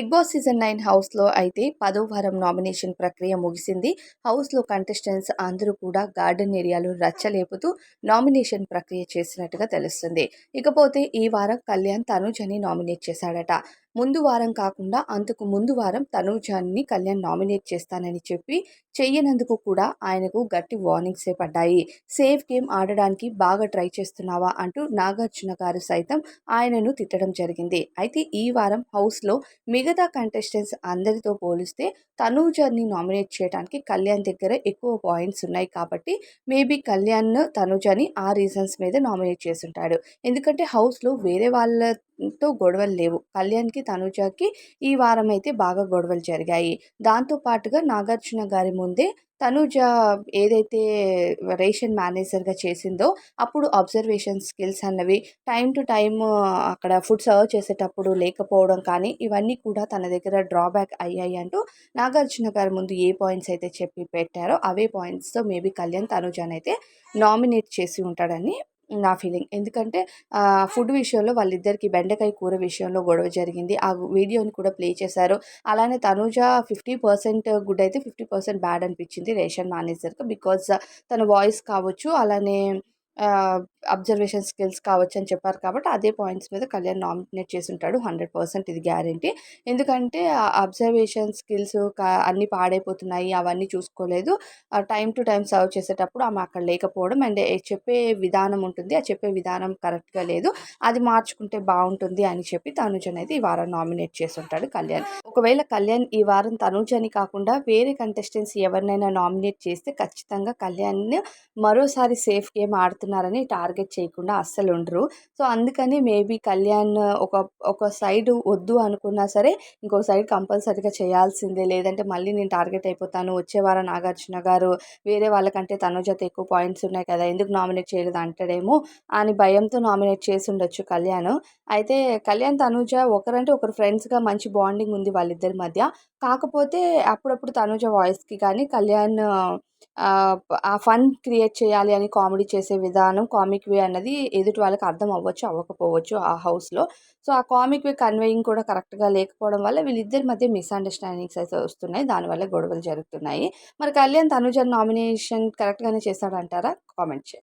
Big boss season nine హౌస్లో అయితే పదో వారం నామినేషన్ ప్రక్రియ ముగిసింది. హౌస్లో కంటెస్టెంట్స్ అందరూ కూడా గార్డెన్ ఏరియాలో రచ్చలేపుతూ నామినేషన్ ప్రక్రియ చేసినట్టుగా తెలుస్తుంది. ఇకపోతే ఈ వారం కళ్యాణ్ తనుజని నామినేట్ చేశాడట. ముందు వారం కాకుండా అంతకు ముందు వారం తనూజాన్ని కళ్యాణ్ నామినేట్ చేస్తానని చెప్పి చెయ్యనందుకు కూడా ఆయనకు గట్టి వార్నింగ్సే పడ్డాయి. సేఫ్ గేమ్ ఆడడానికి బాగా ట్రై చేస్తున్నావా అంటూ నాగార్జున గారు సైతం ఆయనను తిట్టడం జరిగింది. అయితే ఈ వారం హౌస్లో మిగతా కంటెస్టెంట్స్ అందరితో పోలిస్తే తనూజాని నామినేట్ చేయడానికి కళ్యాణ్ దగ్గర ఎక్కువ పాయింట్స్ ఉన్నాయి కాబట్టి మేబీ కళ్యాణ్ తనూజాని ఆ రీజన్స్ మీద నామినేట్ చేసుంటాడు ఎందుకంటే హౌస్లో వేరే వాళ్ళతో గొడవలు లేవు. కళ్యాణ్కి తనుజాకి ఈ వారం అయితే బాగా గొడవలు జరిగాయి. దాంతో పాటుగా నాగార్జున గారి ముందే తనుజ ఏదైతే రేషన్ మేనేజర్గా చేసిందో అప్పుడు అబ్జర్వేషన్ స్కిల్స్ అన్నవి టైం టు టైం అక్కడ ఫుడ్ సర్వ్ చేసేటప్పుడు లేకపోవడం కానీ ఇవన్నీ కూడా తన దగ్గర డ్రాబ్యాక్ అయ్యాయి అంటూ నాగార్జున గారి ముందు ఏ పాయింట్స్ అయితే చెప్పి పెట్టారో అవే పాయింట్స్తో మేబీ కళ్యాణ్ తనుజాన్ అయితే నామినేట్ చేసి ఉంటాడని నా ఫీలింగ్. ఎందుకంటే ఫుడ్ విషయంలో వాళ్ళిద్దరికి బెండకాయ కూర విషయంలో గొడవ జరిగింది. ఆ వీడియోని కూడా ప్లే చేశారు. అలానే తనూజ ఫిఫ్టీ పర్సెంట్ గుడ్ అయితే ఫిఫ్టీ పర్సెంట్ బ్యాడ్ అనిపించింది రేషన్ మేనేజర్కి. బికాజ్ తన వాయిస్ కావచ్చు అలానే అబ్జర్వేషన్ స్కిల్స్ కావచ్చు అని చెప్పారు కాబట్టి అదే పాయింట్స్ మీద కళ్యాణ్ నామినేట్ చేసి ఉంటాడు హండ్రెడ్ పర్సెంట్ ఇది గ్యారంటీ. ఎందుకంటే అబ్జర్వేషన్ స్కిల్స్ అన్నీ పాడైపోతున్నాయి అవన్నీ చూసుకోలేదు. టైం టు టైం సర్వ్ చేసేటప్పుడు ఆమె అక్కడ లేకపోవడం అండ్ చెప్పే విధానం ఉంటుంది ఆ చెప్పే విధానం కరెక్ట్గా లేదు. అది మార్చుకుంటే బాగుంటుంది అని చెప్పి తనుజ్ అనేది ఈ వారం నామినేట్ చేసి ఉంటాడు కళ్యాణ్. ఒకవేళ కళ్యాణ్ ఈ వారం తనుజని కాకుండా వేరే కంటెస్టెంట్స్ ఎవరినైనా నామినేట్ చేస్తే ఖచ్చితంగా కళ్యాణ్ మరోసారి సేఫ్ గేమ్ చేస్తున్నారని టార్గెట్ చేయకుండా అస్సలు ఉండరు. సో అందుకని మేబీ కళ్యాణ్ ఒక ఒక సైడ్ వద్దు అనుకున్నా సరే ఇంకో సైడ్ కంపల్సరీగా చేయాల్సిందే. లేదంటే మళ్ళీ నేను టార్గెట్ అయిపోతాను. వచ్చే వారం నాగార్జున గారు వేరే వాళ్ళకంటే తనుజత ఎక్కువ పాయింట్స్ ఉన్నాయి కదా ఎందుకు నామినేట్ చేయలేదు అంటాడేమో అని భయంతో నామినేట్ చేసి ఉండొచ్చు కళ్యాణ్. అయితే కళ్యాణ్ తనుజ ఒకరంటే ఒకరు ఫ్రెండ్స్గా మంచి బాండింగ్ ఉంది వాళ్ళిద్దరి మధ్య. కాకపోతే అప్పుడప్పుడు తనుజ వాయిస్కి కానీ కళ్యాణ్ ఆ ఫన్ క్రియేట్ చేయాలి అని కామెడీ చేసే విధానం కామిక్ వే అన్నది ఎదుటి వాళ్ళకి అర్థం అవ్వచ్చు అవ్వకపోవచ్చు ఆ హౌస్లో. సో ఆ కామిక్ వే కన్వేయింగ్ కూడా కరెక్ట్గా లేకపోవడం వల్ల వీళ్ళిద్దరి మధ్య మిస్అండర్స్టాండింగ్స్ అయితే వస్తున్నాయి. దానివల్ల గొడవలు జరుగుతున్నాయి. మరి కళ్యాణ్ తనుజ నామినేషన్ కరెక్ట్గానే చేస్తాడంటారా కామెంట్ చేయండి.